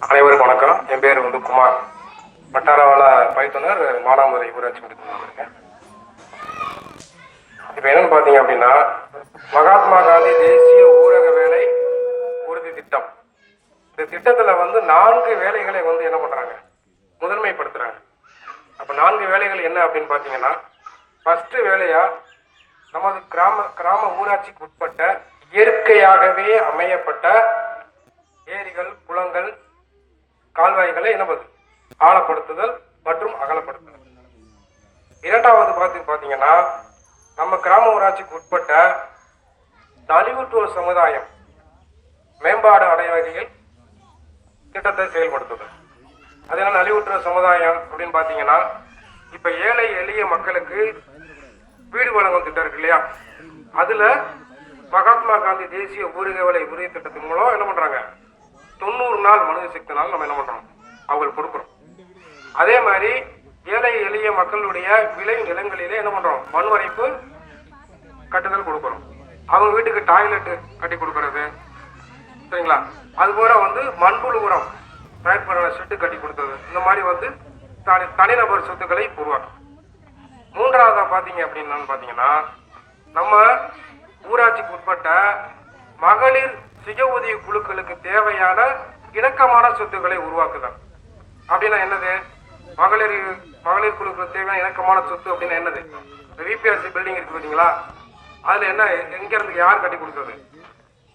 அனைவருக்கும் வணக்கம். என் பேர் வந்து குமார். வட்டாரவாள பயிற்றுனர் மானாமதுரை ஊராட்சி மன்றத்தில் இருக்கேன் இப்போ என்னன்னு பார்த்தீங்க அப்படின்னா மகாத்மா காந்தி தேசிய ஊரக வேலை உறுதி திட்டம். இந்த திட்டத்தில் வந்து நான்கு வேலைகளை வந்து என்ன பண்ணுறாங்க முதன்மைப்படுத்துகிறாங்க அப்போ நான்கு வேலைகள் என்ன அப்படின்னு பார்த்தீங்கன்னா ஃபஸ்ட்டு வேலையாக நமது கிராம கிராம ஊராட்சிக்கு உட்பட்ட இயற்கையாகவே அமையப்பட்ட ஏரிகள் குளங்கள் கால்வாய்களை என்னவது ஆழப்படுத்துதல் மற்றும் அகலப்படுத்துதல். இரண்டாவது பார்த்து பார்த்தீங்கன்னா நம்ம கிராம ஊராட்சிக்கு உட்பட்ட நலிவுற்றோர் சமுதாயம் மேம்பாடு அடைய வகையில் திட்டத்தை செயல்படுத்துது. அதனால என்ன சமுதாயம் அப்படின்னு பார்த்தீங்கன்னா இப்போ ஏழை எளிய மக்களுக்கு வீடு வழங்கும் திட்டம் இருக்கு இல்லையா? அதுல மகாத்மா காந்தி தேசிய ஊரக வேலை உறுதி திட்டத்தின் மூலம் என்ன பண்றாங்க? தொண்ணூறு நாள் மனித சக்தி நாள் நம்ம என்ன பண்றோம்? அவங்களுக்கு கொடுக்குறோம். அதே மாதிரி ஏழை எளிய மக்களுடைய விளை நிலங்களிலே என்ன பண்றோம்? மண் வரைப்பு கட்டுதல் கொடுக்குறோம் அவங்க வீட்டுக்கு டாய்லெட் கட்டி கொடுக்கறது. சரிங்களா? அது போல வந்து மண்புழு உரம் தயார் பண்ண செட்டு கட்டி கொடுத்தது. இந்த மாதிரி வந்து தனி தனிநபர் சொத்துக்களை உருவாக்கும். மூன்றாவதா பாத்தீங்க அப்படின்னு பாத்தீங்கன்னா நம்ம ஊராட்சிக்கு உட்பட்ட மகளிர் சுய உதவி குழுக்களுக்கு தேவையான இணக்கமான சொத்துக்களை உருவாக்குதல். அப்படின்னா என்னது? மகளிர் மகளிர் குழுக்களுக்கு தேவையான இணக்கமான சொத்து அப்படின்னா என்னது? விபிஆர்சி பில்டிங் இருக்கு பார்த்தீங்களா? அதுல என்ன எங்க இருந்து யார் கட்டி கொடுத்தது?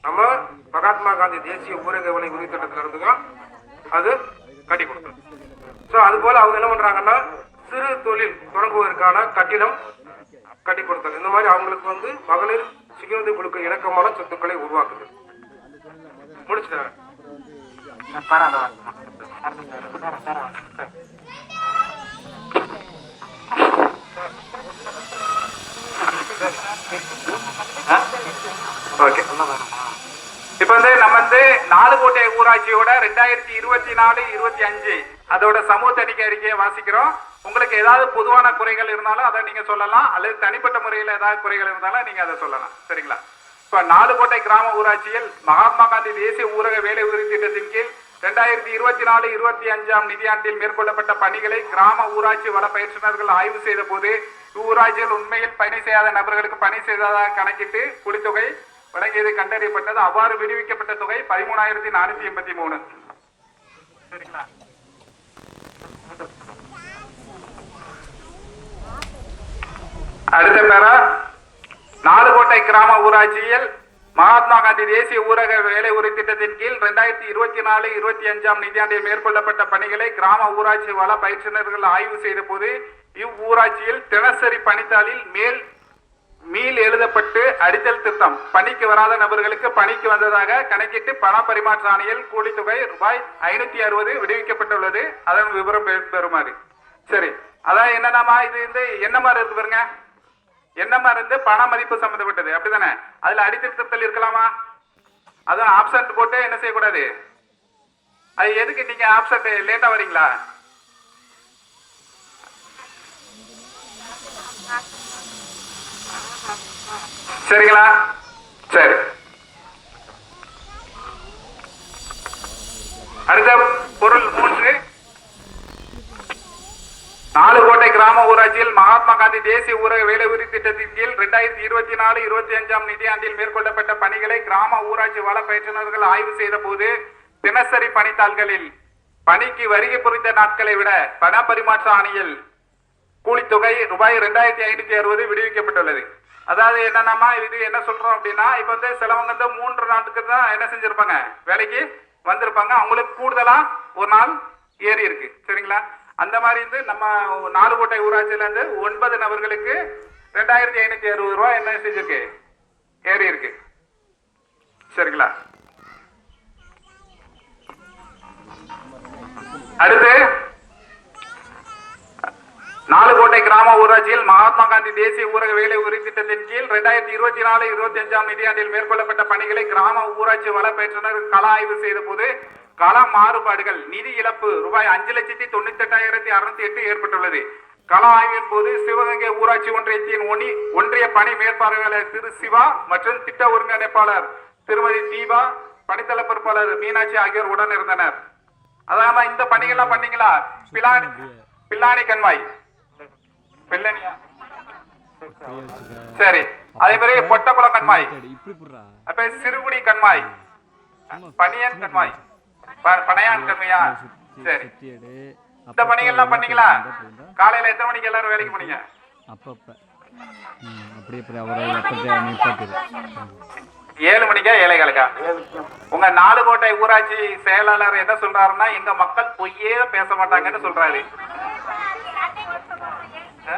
நம்ம மகாத்மா காந்தி தேசிய ஊரக விலை உறுதி திட்டத்துல இருந்து தான் அது கட்டி கொடுத்தது. ஸோ அது போல அவங்க என்ன பண்றாங்கன்னா சிறு தொழில் தொடங்குவதற்கான கட்டிடம் கட்டி கொடுத்தது. இந்த மாதிரி அவங்களுக்கு வந்து மகளிர் சுயஉதவி கொடுக்க இணக்கமான சொத்துக்களை உருவாக்குது. முடிச்சிட்டாங்க. ஓகே இப்ப வந்து நம்ம வந்து நாலுகோட்டை ஊராட்சியோட ரெண்டாயிரத்தி இருபத்தி நாலு இருபத்தி அஞ்சு அதோட சமூக தணிக்கை அறிக்கையை வாசிக்கிறோம். உங்களுக்கு ஏதாவது பொதுவான குறைகள் இருந்தாலும் அதை நீங்க சொல்லலாம். அல்லது தனிப்பட்ட முறையில் ஏதாவது குறைகள் இருந்தாலும் நீங்க அதை சொல்லலாம். சரிங்களா? இப்ப நாலுகோட்டை கிராம ஊராட்சியில் மகாத்மா காந்தி தேசிய ஊரக வேலை உறுதி திட்டத்தின் கீழ் ரெண்டாயிரத்தி இருபத்தி நாலு இருபத்தி அஞ்சாம் நிதியாண்டில் மேற்கொள்ளப்பட்ட பணிகளை கிராம ஊராட்சி வள பயிற்றுநர்கள் ஆய்வு செய்த போது ஊராட்சியில் உண்மையில் பணி செய்யாத நபர்களுக்கு பணி செய்ததாக கணக்கிட்டு குடித்தொகை வழங்கியது கண்டறியப்பட்டது. அவ்வாறு விடுவிக்கப்பட்ட தொகை பதிமூணாயிரத்தி நானூத்தி எண்பத்தி மூணு. சரிங்களா? அடுத்த பேரா நாலுகோட்டை கிராம ஊராட்சியில் மகாத்மா காந்தி தேசிய ஊரக வேலை உறுதி திட்டத்தின் கீழ் ரெண்டாயிரத்தி இருபத்தி நாலு இருபத்தி அஞ்சாம் நிதியாண்டில் மேற்கொள்ளப்பட்ட பணிகளை கிராம ஊராட்சி வள பயிற்சியினர்கள் ஆய்வு செய்த போது இவ்வூராட்சியில் தினசரி பணித்தாளில் மேல் மீள் எழுதப்பட்டு அடித்தல் திருத்தம். பணிக்கு வராத நபர்களுக்கு பணிக்கு வந்ததாக கணக்கிட்டு பண பரிமாற்ற ஆணையில் கூலித்தொகை ரூபாய் ஐநூத்தி அறுபது விடுவிக்கப்பட்டுள்ளது. அதன் விவரம் பெறுமாறு. சரி அதான் என்னென்னமா இது வந்து என்ன மாதிரி இருக்கு பாருங்க. என்ன மாதிரி இருந்து பண மதிப்பு சம்பந்தப்பட்டது? அப்படிதானே? அதுல அடித்திருத்தல் இருக்கலாமா? அதான் ஆப்சன்ட் போட்டு என்ன செய்யக்கூடாது? அது எதுக்கு நீங்க ஆப்சன்ட் லேட்டா வரீங்களா சரிங்களா? சரி. அடுத்த பொருள் மூன்று நாலுகோட்டை கிராம ஊராட்சியில் மகாத்மா காந்தி தேசிய ஊரக வேலை உறுதி திட்டத்தின் கீழ் இரண்டாயிரத்தி இருபத்தி நாலு இருபத்தி அஞ்சாம் நிதியாண்டில் மேற்கொள்ளப்பட்ட பணிகளை கிராம ஊராட்சி வள பயிற்றுநர்கள் ஆய்வு செய்த போது தினசரி பணித்தாள்களில் பணிக்கு வருகை புரிந்த நாட்களை விட பண பரிமாற்ற ஆணையில் கூலித்தொகை ரூபாய் ரெண்டாயிரத்தி ஐநூத்தி அறுபது விடுவிக்கப்பட்டுள்ளது. அதாவது என்னென்னமா இது என்ன சொல்கிறோம் அப்படின்னா இப்போ வந்து சிலவங்க வந்து மூன்று நாட்டுக்கு தான் என்ன செஞ்சுருப்பாங்க? வேலைக்கு வந்திருப்பாங்க. அவங்களுக்கு கூடுதலாக ஒரு நாள் ஏறி இருக்கு. சரிங்களா? அந்த மாதிரி வந்து நம்ம நாலு கோட்டை ஊராட்சியிலேருந்து ஒன்பது நபர்களுக்கு ரெண்டாயிரத்தி ஐநூற்றி அறுபது ரூபா என்ன செஞ்சிருக்கு? ஏறி இருக்கு. சரிங்களா? அடுத்து நாலுகோட்டை கிராம ஊராட்சியில் மகாத்மா காந்தி தேசிய ஊரக வேலை உறுதி திட்டத்தின் கீழ் ரெண்டாயிரத்தி இருபத்தி நாலு இருபத்தி அஞ்சாம் நிதியாண்டில் மேற்கொள்ளப்பட்ட பணிகளை கிராம ஊராட்சி வள பயிற்றுனர் கள ஆய்வு செய்த போது கள மாறுபாடுகள் நிதி இழப்பு ரூபாய் அஞ்சு லட்சத்தி தொண்ணூத்தி எட்டாயிரத்தி அறுநூத்தி எட்டு ஏற்பட்டுள்ளது. கள ஆய்வின் போது சிவகங்கை ஊராட்சி ஒன்றியத்தின் ஒனி ஒன்றிய பணி மேற்பார்வையாளர் திரு சிவா மற்றும் திட்ட ஒருங்கிணைப்பாளர் திருமதி தீபா பணித்தள பொறுப்பாளர் மீனாட்சி ஆகியோர் உடன் இருந்தனர் அதாம இந்த பணிகள்லாம் பண்ணீங்களா? பிலானி பில்லானி கண்மாய். பில்லனியா? சரி அதே மாதிரி பொட்டக்குளம் கண்மாய். அப்ப சிறுகுடி கண்மாய். பனியன் கண்மாய். பனையான் கண்மையா? சரி. இந்த பணிகள்லாம் பண்ணீங்களா? காலையில எத்தனை மணிக்கு எல்லாரும் வேலைக்கு போனீங்க? அப்பப்ப அப்படியே ஏழு மணிக்கா ஏழைகளுக்கா உங்க நாலுகோட்டை ஊராட்சி செயலாளர் என்ன சொல்றாருன்னா எங்க மக்கள் பொய்யே பேச மாட்டாங்கன்னு சொல்றாரு. ஆ?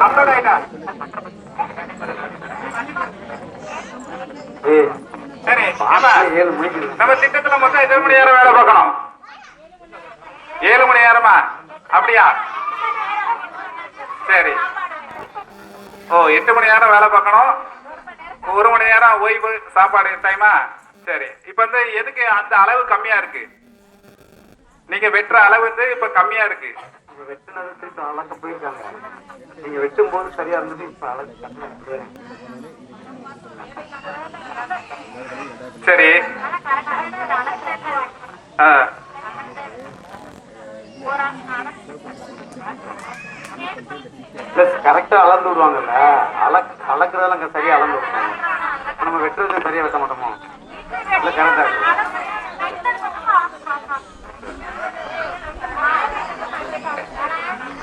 upload சரி ஆமா நம்ம திட்டத்துல மொத்தம் எத்தனை மணி நேரம் வேலை பார்க்கணும் ஏழு மணி நேரமா அப்படியா சரி ஓ எட்டு மணி நேரம் வேலை பார்க்கணும். ஒரு மணி நேரம் ஓய்வு சாப்பாடு டைமா சரி. இப்ப வந்து எதுக்கு அந்த அளவு கம்மியா இருக்கு? நீங்க வெட்டுற அளவு வந்து இப்ப கம்மியா இருக்கு. வெட்டினது திருப்பி அளக்க போயிருக்காங்க நீங்க வெட்டும் போது சரியா இருந்தது இப்ப அளக்க சரி. ஆ. பிளஸ் கரெக்டா அளந்து விடுவாங்கல்ல? அளக் அளக்குறதெல்லாம் அங்க சரியா அளந்து விடுவாங்க நம்ம வெட்டுறது சரியா வெட்ட மாட்டோமோ? இல்ல கரெக்டா இருக்கு.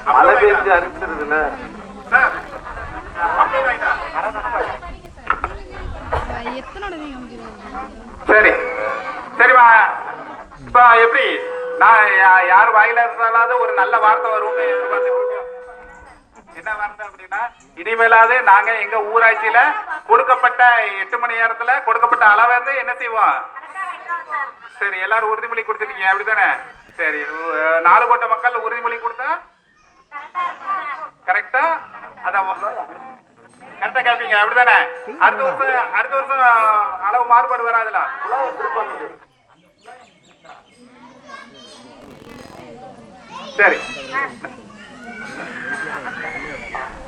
மழை பெஞ்சு அரிச்சிருதுல சரி. சரிம்மா இப்ப எப்படி? நான் யார் வாயில இருந்தாலாவது ஒரு நல்ல வார்த்தை வரும்னு எதிர்பார்த்து என்ன வார்த்தை அப்படின்னா இனிமேலாவது நாங்க எங்க ஊராட்சியில கொடுக்கப்பட்ட எட்டு மணி நேரத்துல கொடுக்கப்பட்ட அளவை வந்து என்ன செய்வோம்? சரி எல்லாரும் உறுதிமொழி கொடுத்துருக்கீங்க அப்படிதானே சரி நாலு கோட்டை மக்கள் உறுதிமொழி கொடுத்தா? கரெக்டா அதான் கரெக்டா கேட்பீங்க அப்படிதானே அடுத்த வருஷம் அடுத்த வருஷம் அளவு மாறுபாடு வராதுல? சரி.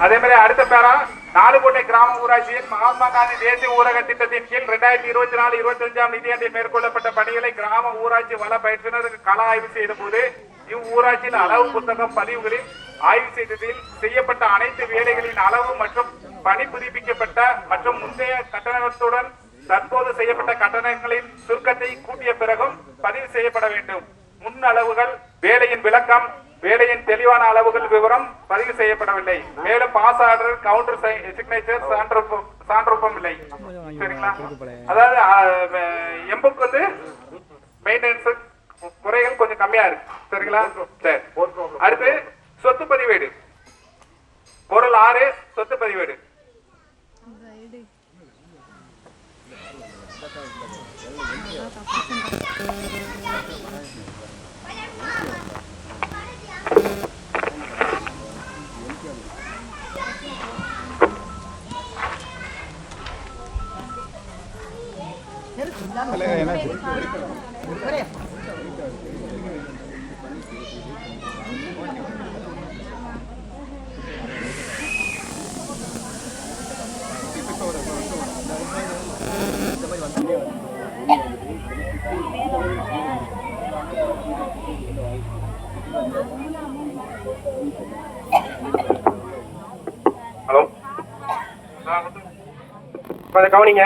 அதே மாதிரி அடுத்த பேரா நாலுகோட்டை கிராம ஊராட்சியில் மகாத்மா காந்தி தேசிய ஊரக திட்டத்தின் கீழ் ரெண்டாயிரத்தி இருபத்தி நாலு இருபத்தி அஞ்சாம் நிதியாண்டில் மேற்கொள்ளப்பட்ட பணிகளை கிராம ஊராட்சி வள பயிற்றுனருக்கு கள ஆய்வு செய்த போது இவ்வூராட்சியில் அளவு புத்தகம் பதிவுகளில் ஆய்வு செய்ததில் செய்யப்பட்ட அனைத்து வேலைகளின் அளவு மற்றும் பணி புதுப்பிக்கப்பட்ட மற்றும் முந்தைய கட்டணத்துடன் தற்போது செய்யப்பட்ட கட்டணங்களின் சுருக்கத்தை கூட்டிய பிறகும் பதிவு செய்யப்பட வேண்டும். முன் அளவுகள் வேலையின் விளக்கம் வேலையின் தெளிவான அளவுகள் விவரம் பதிவு செய்யப்படவில்லை. மேலும் பாஸ் ஆர்டர் கவுண்டர் சிக்னேச்சர் சான்றொப்பம் இல்லை. சரிங்களா? அதாவது எம்புக்கு வந்து மெயின்டெனன்ஸ் குறைகள் கொஞ்சம் கம்மியா இருக்கு. சரிங்களா? சரி. அடுத்து சொத்து பதிவேடு. பொருள் ஆறு சொத்து பதிவேடு. ஹலோ. இப்போ கவனிங்க.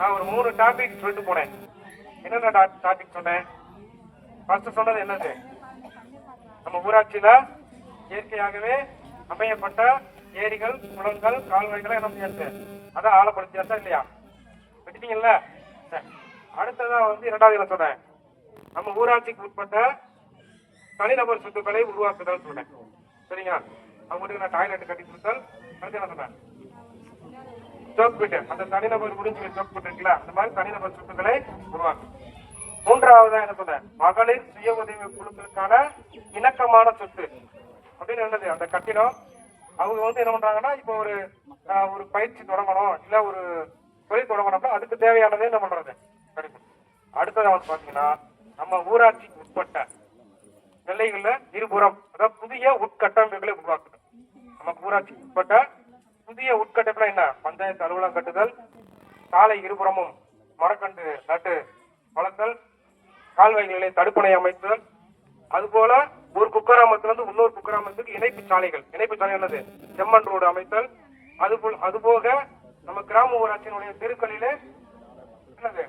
நான் ஒரு மூணு டாபிக் சொல்லிட்டு போனேன். என்னென்ன டாபிக் சொன்னேன்? ஃபர்ஸ்ட் சொன்னது என்னது? நம்ம ஊராட்சியில இயற்கையாகவே அமையப்பட்ட ஏரிகள் குளங்கள் கால்வாய்களை என்ன செய்யாச்சு அதான் ஆழப்படுத்தியாச்சா இல்லையா? வச்சுட்டீங்கல்ல அடுத்ததான் வந்து இரண்டாவது சொன்னேன். நம்ம ஊராட்சிக்கு உட்பட்ட தனிநபர் சொத்துக்களை உருவாக்குதல் சொன்னேன். சரிங்களா? அவங்களுக்கு நான் டாய்லெட் கட்டி கொடுத்தல். அடுத்து என்ன சொன்னேன்? ஸ்டோக் அந்த தனிநபர் முடிஞ்சு ஸ்டோக் இருக்குல்ல அந்த மாதிரி தனிநபர் சொத்துக்களை உருவாக்கும் மூன்றாவதா என்ன சொன்ன? மகளிர் சுய உதவி குழுக்களுக்கான இணக்கமான சொத்து. அப்படின்னு என்னது அந்த கட்டிடம். அவங்க வந்து என்ன பண்றாங்கன்னா இப்போ ஒரு ஒரு பயிற்சி தொடங்கணும். இல்ல ஒரு தொழில் தொடங்கணும்னா அதுக்கு தேவையானதே என்ன பண்றது? கிடைக்கும் அடுத்தது வந்து பாத்தீங்கன்னா நம்ம ஊராட்சிக்கு உட்பட்ட எல்லைகள்ல இருபுறம் அதாவது புதிய உட்கட்டமைப்புகளை உருவாக்கணும். நம்ம ஊராட்சிக்கு உட்பட்ட புதிய உட்கட்டப்புல என்ன? பஞ்சாயத்து அலுவலகம் கட்டுதல் சாலை இருபுறமும் மரக்கன்று நட்டு வளர்த்தல் கால்வாய்களை தடுப்பணை அமைத்தல் அதுபோல ஒரு குக்கிராமத்திலிருந்து இன்னொரு குக்கிராமத்துக்கு இணைப்பு சாலைகள். இணைப்பு சாலை என்னது? செம்மண் ரோடு அமைத்தல். அதுபோல் அதுபோக நம்ம கிராம ஊராட்சியினுடைய தெருக்களிலே என்னது?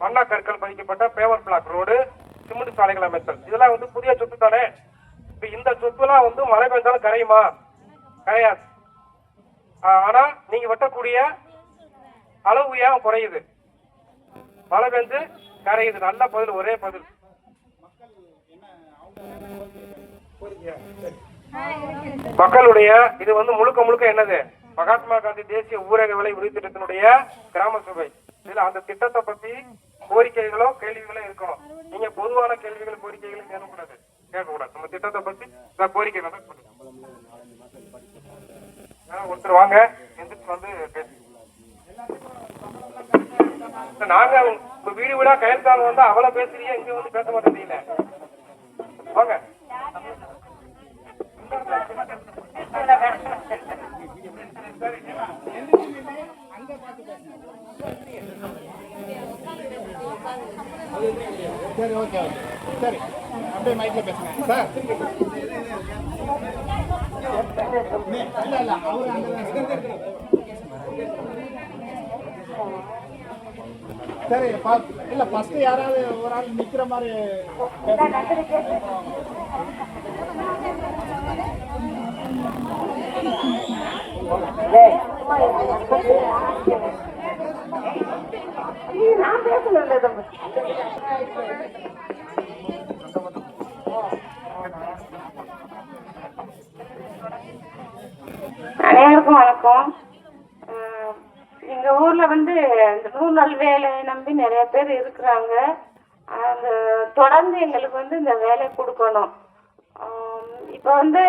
மண்ணா கற்கள் பதிக்கப்பட்ட பேவர் பிளாக் ரோடு சிமெண்ட் சாலைகள் அமைத்தல். இதெல்லாம் வந்து புதிய சொத்து தானே இப்ப இந்த சொத்துலாம் வந்து மழை பெஞ்சாலும் கரையுமா? கரையாது. ஆனா நீங்க வெட்டக்கூடிய அளவு ஏன் குறையுது? மழை பெஞ்சு கரையுது. நல்ல பதில் ஒரே பதில். மக்களுடைய இது வந்து முழுக்க முழுக்க என்னது? மகாத்மா காந்தி தேசிய ஊரக விலை உறுதி திட்டத்தினுடைய கிராம சபை. இதுல அந்த திட்டத்தை பத்தி கோரிக்கைகளோ கேள்விகளோ இருக்கணும். நீங்க பொதுவான கேள்விகள் கோரிக்கைகளும் கேட்கக்கூடாது. கேட்கக்கூடாது. நம்ம திட்டத்தை பத்தி கோரிக்கை ஒருத்தர் வாங்க. எந்திரிச்சு வந்து நாங்க உங்க வீடு வீடா கையெழுத்தாளர் வந்தா அவ்வளவு பேசுறீங்க இங்க வந்து பேச மாட்டேங்கிறீங்களே வாங்க. சரி ஓகே ஓகே. சரி அப்படியே மைக்ல பேசுங்க. சார் இல்ல இல்ல அவரு அங்கதான் சரி இல்ல ஃபர்ஸ்ட் யாராவது ஒரு ஆள் நிக்கிற மாதிரி நான் அனைவருக்கும் இந்த வேலையை நம்பி நிறைய பேர் இருக்கிறாங்க. அந்த தொடர்ந்து எங்களுக்கு வந்து இந்த வேலை கொடுக்கணும். இப்போ வந்து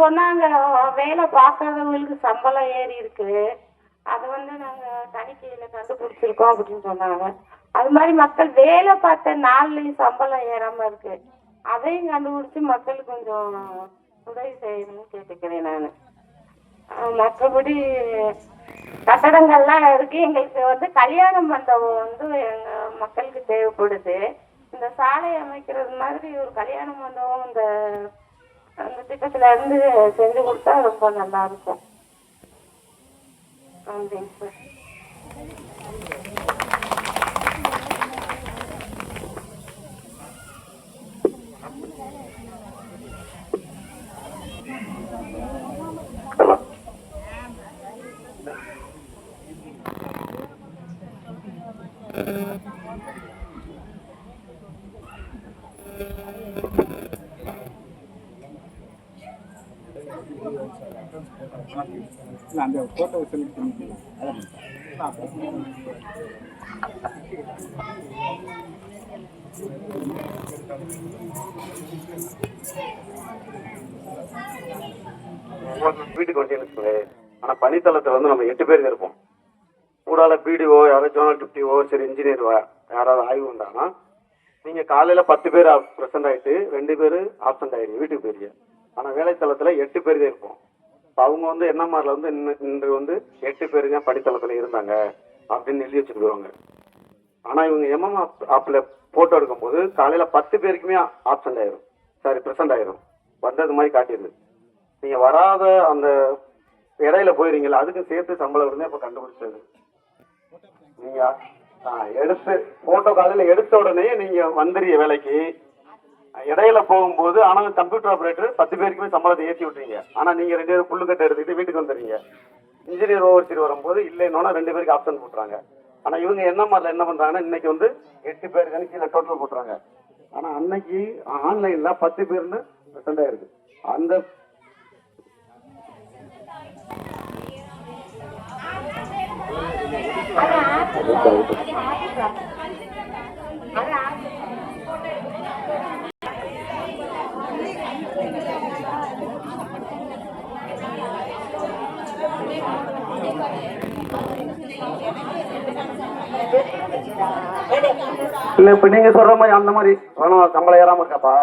சொன்னாங்க வேலை பார்க்காதவங்களுக்கு சம்பளம் ஏறி இருக்கு. அதை வந்து நாங்கள் தணிக்கையில் கண்டுபிடிச்சிருக்கோம் அப்படின்னு சொன்னாங்க. அது மாதிரி மக்கள் வேலை பார்த்த நாள்லையும் சம்பளம் ஏறாமல் இருக்கு. அதையும் கண்டுபிடிச்சி மக்களுக்கு கொஞ்சம் உதவி செய்யணும்னு கேட்டுக்கிறேன் நான். மற்றபடி கட்டடங்கள்லாம் இருக்கு. எங்களுக்கு வந்து கல்யாண மண்டபம் வந்து எங்க மக்களுக்கு தேவைப்படுது. இந்த சாலை அமைக்கிறது மாதிரி ஒரு கல்யாண மண்டபம் இந்த அந்த திட்டத்துல இருந்து செஞ்சு கொடுத்தா ரொம்ப நல்லா இருக்கும். நன்றிங்க சார். இல்ல அந்த போட்டோ செலக்ட் பண்ணிக்கலாம் வீட்டுக்கு வந்து எனக்கு ஆனால் பணித்தளத்துல வந்து நம்ம எட்டு பேர் இருப்போம். கூடால பிடிஓ யாராவது ஜோனல் டிப்டிஓ சரி இன்ஜினியர் யாராவது ஆய்வு வந்தாங்கன்னா நீங்க காலையில பத்து பேர் ப்ரெசென்ட் ஆயிட்டு ரெண்டு பேர் ஆப்சென்ட் ஆயிடுங்க வீட்டுக்கு போயிருங்க. ஆனா வேலைத்தளத்துல எட்டு பேர் தான் இருப்போம். இப்போ அவங்க வந்து என்ன மாதிரில வந்து இன்று வந்து எட்டு பேர் தான் படித்தளத்தில் இருந்தாங்க அப்படின்னு எழுதி வச்சுட்டு ஆனால் ஆனா இவங்க எம்எம் ஆப்ல போட்டோ எடுக்கும்போது காலையில பத்து பேருக்குமே ஆப்சென்ட் ஆயிரும். சாரி ப்ரெசென்ட் ஆயிரும். வந்தது மாதிரி காட்டிடுது. நீங்க வராத அந்த இடையில போயிருங்களா அதுக்கும் சேர்த்து சம்பளம் இருந்தா இப்ப கண்டுபிடிச்சது. நீங்க எடுத்து போட்டோ காலையில எடுத்த உடனே நீங்க வந்துடுற வேலைக்கு. இடையில போகும்போது ஆனா கம்ப்யூட்டர் ஆபரேட்டர் பத்து பேருக்குமே சம்பளத்தை ஏற்றி விட்டுறீங்க. ஆனா நீங்க ரெண்டு பேரும் புல்லுக்கட்டை எடுத்துக்கிட்டு வீட்டுக்கு வந்துடுறீங்க. இன்ஜினியர் ஓவர்சீர் வரும்போது இல்லைன்னா ரெண்டு பேருக்கு ஆப்ஷன் போட்டுறாங்க. ஆனா இவங்க என்ன மாதிரில என்ன பண்றாங்கன்னா இன்னைக்கு வந்து எட்டு பேருக்கு கீழே டோட்டல் போட்டுறாங்க. ஆனா அன்னைக்கு ஆன்லைன்ல பத்து பேர்னு பிரசன்ட் ஆயிருக்கு அந்த இல்ல இப்ப நீங்க சொல்ற மாதிரி அந்த மாதிரி பணம் சம்பளம் ஏறாம இருக்காப்பா?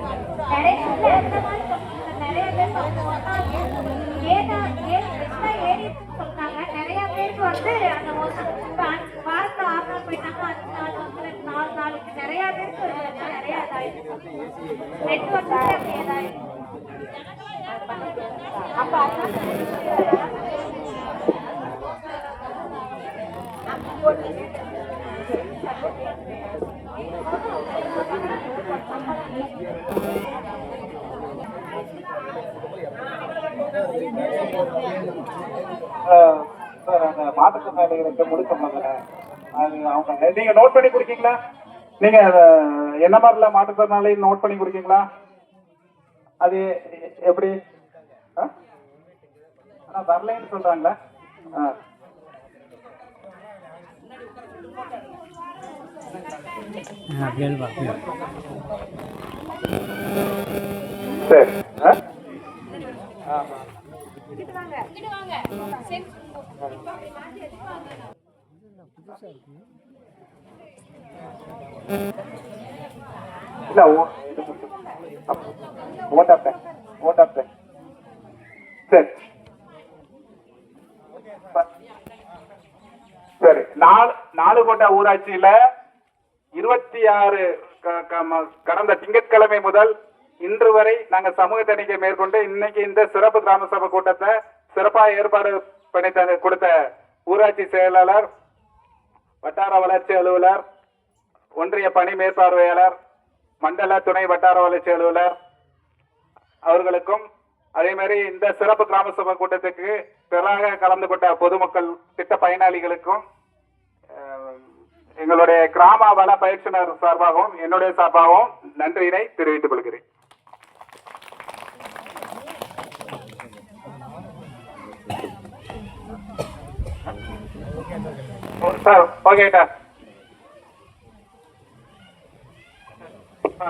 நிறைய பேர் இந்த மாதிரி சொல்றாங்க. நிறைய பேர் சொல்றாங்க. ஏதா ஏ- எக்ஸ்ட்ரா ஏறிடுச்சுன்னு சொல்றாங்க. நிறைய பேருக்கு வந்து அந்த ஒரு இப்ப அஞ்சு வாரத்துல ஆறு நாள் போயிட்டாங்க அஞ்சு நாள் வந்து ரெண்டு நாலு நாளுக்கு நிறைய பேருக்கு வந்து நிறைய இதாயிடுச்சு ரெண்டு வருஷத்துல அப்படி சார் அந்த மாற்றுத்திறனாளிகளுக்கு முடிச்சோம்ல அது அவங்க நீங்க நோட் பண்ணி கொடுக்கீங்களா? நீங்க என்ன மாதிரில மாற்றுத்திறனாளி நோட் பண்ணி கொடுக்கீங்களா? அது எப்படி? ஆனா வரலைன்னு சொல்றாங்களா? சரி? ஆமா. இல்ல ஓ- இது மட்டும். அப்ப- ஓட்டாப்பேன் ஓட்டாப்பேன் சரி. சரி நாலு நாலுகோட்டை ஊராட்சியில இருபத்தி ஆறு கடந்த திங்கட்கிழமை முதல் இன்று வரை நாங்க சமூக தணிக்கை மேற்கொண்டு இன்னைக்கு இந்த சிறப்பு கிராம சபை கூட்டத்தை சிறப்பாக ஏற்பாடு பண்ணி தந்து- கொடுத்த ஊராட்சி செயலாளர் வட்டார வளர்ச்சி அலுவலர் ஒன்றிய பணி மேற்பார்வையாளர் மண்டல துணை வட்டார வளர்ச்சி அலுவலர் அவர்களுக்கும் அதே மாதிரி இந்த சிறப்பு கிராம சபை கூட்டத்துக்கு பிறராக கலந்து கொண்ட பொதுமக்கள் திட்ட பயனாளிகளுக்கும் எங்களுடைய கிராம வள பயிற்சியினர் சார்பாகவும் என்னுடைய சார்பாகவும் நன்றியினை தெரிவித்துக் கொள்கிறேன். சார் ஓகேட்டா ஆ